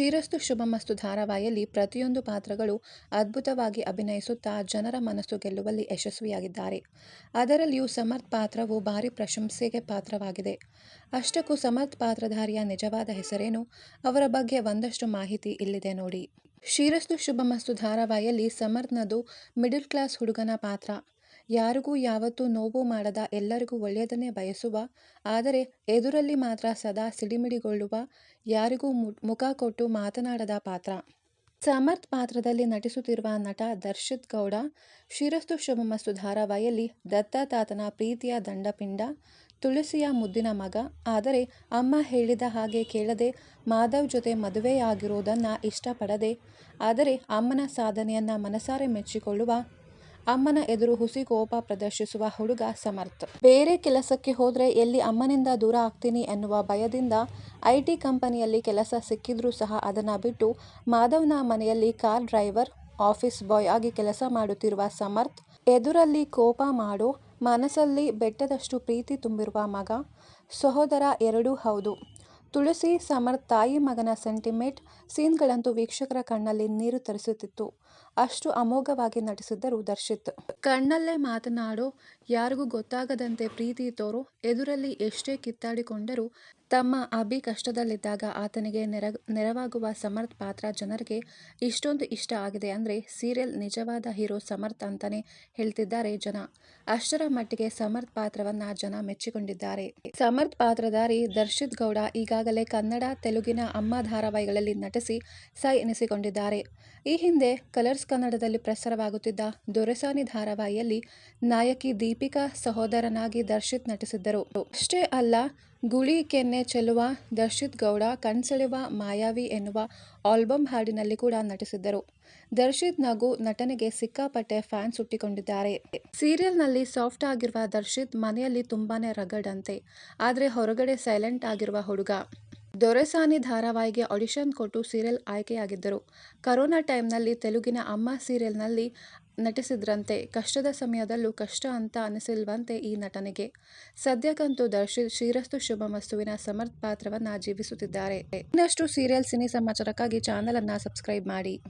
ಶ್ರೀರಸ್ತು ಶುಭಮಸ್ತು ಧಾರಾವಾಹಿಯಲ್ಲಿ ಪ್ರತಿಯೊಂದು ಪಾತ್ರಗಳು ಅದ್ಭುತವಾಗಿ ಅಭಿನಯಿಸುತ್ತಾ ಜನರ ಮನಸ್ಸು ಗೆಲ್ಲುವಲ್ಲಿ ಯಶಸ್ವಿಯಾಗಿದ್ದಾರೆ. ಅದರಲ್ಲಿಯೂ ಸಮರ್ಥ್ ಪಾತ್ರವು ಭಾರಿ ಪ್ರಶಂಸೆಗೆ ಪಾತ್ರವಾಗಿದೆ. ಅಷ್ಟಕ್ಕೂ ಸಮರ್ಥ್ ಪಾತ್ರಧಾರಿಯ ನಿಜವಾದ ಹೆಸರೇನು? ಅವರ ಬಗ್ಗೆ ಒಂದಷ್ಟು ಮಾಹಿತಿ ಇಲ್ಲಿದೆ ನೋಡಿ. ಶಿರಸ್ತು ಶುಭಮಸ್ತು ಧಾರಾವಾಹಿಯಲ್ಲಿ ಸಮರ್ಥ್ನದು ಮಿಡಲ್ ಕ್ಲಾಸ್ ಹುಡುಗನ ಪಾತ್ರ. ಯಾರಿಗೂ ಯಾವತ್ತೂ ನೋವು ಮಾಡದ ಎಲ್ಲರಿಗೂ ಒಳ್ಳೆಯದನ್ನೇ ಬಯಸುವ, ಆದರೆ ಎದುರಲ್ಲಿ ಮಾತ್ರ ಸದಾ ಸಿಡಿಮಿಡಿಗೊಳ್ಳುವ, ಯಾರಿಗೂ ಮುಖ ಕೊಟ್ಟು ಮಾತನಾಡದ ಪಾತ್ರ. ಸಮರ್ಥ್ ಪಾತ್ರದಲ್ಲಿ ನಟಿಸುತ್ತಿರುವ ನಟ ದರ್ಶಿತ್ ಗೌಡ, ಶಿರಸ್ತು ಶುಭಮಸ್ತು ಧಾರಾವಾಹಿಯಲ್ಲಿ ದತ್ತ ತಾತನ ಪ್ರೀತಿಯ ದಂಡಪಿಂಡ, ತುಳಸಿಯ ಮುದ್ದಿನ ಮಗ, ಆದರೆ ಅಮ್ಮ ಹೇಳಿದ ಹಾಗೆ ಕೇಳದೆ ಮಾಧವ್ ಜೊತೆ ಮದುವೆಯಾಗಿರೋದನ್ನು ಇಷ್ಟಪಡದೆ, ಆದರೆ ಅಮ್ಮನ ಸಾಧನೆಯನ್ನು ಮನಸಾರೆ ಮೆಚ್ಚಿಕೊಳ್ಳುವ ಅಮ್ಮನ ಎದುರು ಹುಸಿ ಕೋಪ ಪ್ರದರ್ಶಿಸುವ ಹುಡುಗ ಸಮರ್ಥ್. ಬೇರೆ ಕೆಲಸಕ್ಕೆ ಹೋದ್ರೆ ಎಲ್ಲಿ ಅಮ್ಮನಿಂದ ದೂರ ಆಗ್ತೀನಿ ಎನ್ನುವ ಭಯದಿಂದ ಐಟಿ ಕಂಪನಿಯಲ್ಲಿ ಕೆಲಸ ಸಿಕ್ಕಿದ್ರೂ ಸಹ ಅದನ್ನ ಬಿಟ್ಟು ಮಾಧವ್ನ ಮನೆಯಲ್ಲಿ ಕಾರ್ ಡ್ರೈವರ್, ಆಫೀಸ್ ಬಾಯ್ ಆಗಿ ಕೆಲಸ ಮಾಡುತ್ತಿರುವ ಸಮರ್ಥ್, ಎದುರಲ್ಲಿ ಕೋಪ ಮಾಡೋ, ಮನಸ್ಸಲ್ಲಿ ಬೆಟ್ಟದಷ್ಟು ಪ್ರೀತಿ ತುಂಬಿರುವ ಮಗ, ಸಹೋದರ ಎರಡೂ ಹೌದು. ತುಳಸಿ ಸಮರ್ಥ್ ತಾಯಿ ಮಗನ ಸೆಂಟಿಮೆಂಟ್, ಸೀನ್ಗಳಂತೂ ವೀಕ್ಷಕರ ಕಣ್ಣಲ್ಲಿ ನೀರು ತರಿಸುತ್ತಿತ್ತು. ಅಷ್ಟು ಅಮೋಘವಾಗಿ ನಟಿಸಿದ್ದರು ದರ್ಶಿತ್. ಕಣ್ಣಲ್ಲೇ ಮಾತನಾಡೋ, ಯಾರಿಗೂ ಗೊತ್ತಾಗದಂತೆ ಪ್ರೀತಿ ತೋರೋ, ಎದುರಲ್ಲಿ ಎಷ್ಟೇ ಕಿತ್ತಾಡಿಕೊಂಡರೂ ತಮ್ಮ ಅಭಿ ಕಷ್ಟದಲ್ಲಿದ್ದಾಗ ಆತನಿಗೆ ನೆರ, ನೆರವಾಗುವ ಸಮರ್ಥ್ ಪಾತ್ರ ಜನರಿಗೆ ಇಷ್ಟೊಂದು ಇಷ್ಟ ಆಗಿದೆ ಅಂದರೆ ಸೀರಿಯಲ್ ನಿಜವಾದ ಹೀರೋ ಸಮರ್ಥ್ ಅಂತಾನೆ ಹೇಳ್ತಿದ್ದಾರೆ ಜನ. ಅಷ್ಟರ ಮಟ್ಟಿಗೆ ಸಮರ್ಥ್ ಪಾತ್ರವನ್ನ ಜನ ಮೆಚ್ಚಿಕೊಂಡಿದ್ದಾರೆ. ಸಮರ್ಥ್ ಪಾತ್ರಧಾರಿ ದರ್ಶಿತ್ ಗೌಡ ಈಗಾಗಲೇ ಕನ್ನಡ, ತೆಲುಗಿನ ಅಮ್ಮ ಧಾರಾವಾಹಿಗಳಲ್ಲಿ ನಟಿಸಿ ಸೈ ಎನಿಸಿಕೊಂಡಿದ್ದಾರೆ. ಈ ಹಿಂದೆ ಕಲರ್ಸ್ ಕನ್ನಡದಲ್ಲಿ ಪ್ರಸಾರವಾಗುತ್ತಿದ್ದ ದೊರೆಸಾನಿ ಧಾರಾವಾಹಿಯಲ್ಲಿ ನಾಯಕಿ ದೀಪಿಕಾ ಸಹೋದರನಾಗಿ ದರ್ಶಿತ್ ನಟಿಸಿದ್ದರು. ಅಷ್ಟೇ ಅಲ್ಲ, ಗುಳಿ ಕೆನ್ನೆ ಚೆಲುವ ದರ್ಶಿತ್ ಗೌಡ, ಕಣ್ಸೆಳೆವ ಮಾಯಾವಿ ಎನ್ನುವ ಆಲ್ಬಮ್ ಹಾಡಿನಲ್ಲಿ ಕೂಡ ನಟಿಸಿದ್ದರು. ದರ್ಶಿತ್ ನಗು ನಟನೆಗೆ ಸಿಕ್ಕಾಪಟ್ಟೆ ಫ್ಯಾನ್ಸ್ ಹುಟ್ಟಿಕೊಂಡಿದ್ದಾರೆ. ಸೀರಿಯಲ್ನಲ್ಲಿ ಸಾಫ್ಟ್ ಆಗಿರುವ ದರ್ಶಿತ್ ಮನೆಯಲ್ಲಿ ತುಂಬಾನೇ ರಗಡಂತೆ, ಆದರೆ ಹೊರಗಡೆ ಸೈಲೆಂಟ್ ಆಗಿರುವ ಹುಡುಗ. ದೊರೆಸಾನಿ ಧಾರಾವಾಹಿಗೆ ಆಡಿಷನ್ ಕೊಟ್ಟು ಸೀರಿಯಲ್ ಆಯ್ಕೆಯಾಗಿದ್ದರು. ಕರೋನಾ ಟೈಮ್ನಲ್ಲಿ ತೆಲುಗಿನ ಅಮ್ಮ ಸೀರಿಯಲ್ನಲ್ಲಿ ನಟಿಸಿದ್ರಂತೆ. ಕಷ್ಟದ ಸಮಯದಲ್ಲೂ ಕಷ್ಟ ಅಂತ ಅನಿಸಿಲ್ವಂತೆ ಈ ನಟನೆಗೆ. ಸದ್ಯಕ್ಕಂತೂ ದರ್ಶಿತ್ ಶ್ರೀರಸ್ತು ಶುಭಮಸ್ತುವಿನ ಸಮರ್ಥ ಪಾತ್ರವನ್ನ ಜೀವಿಸುತ್ತಿದ್ದಾರೆ. ಇನ್ನಷ್ಟು ಸೀರಿಯಲ್ ಸಿನಿ ಸಮಾಚಾರಕ್ಕಾಗಿ ಚಾನಲ್ ಅನ್ನ ಸಬ್ಸ್ಕ್ರೈಬ್ ಮಾಡಿ.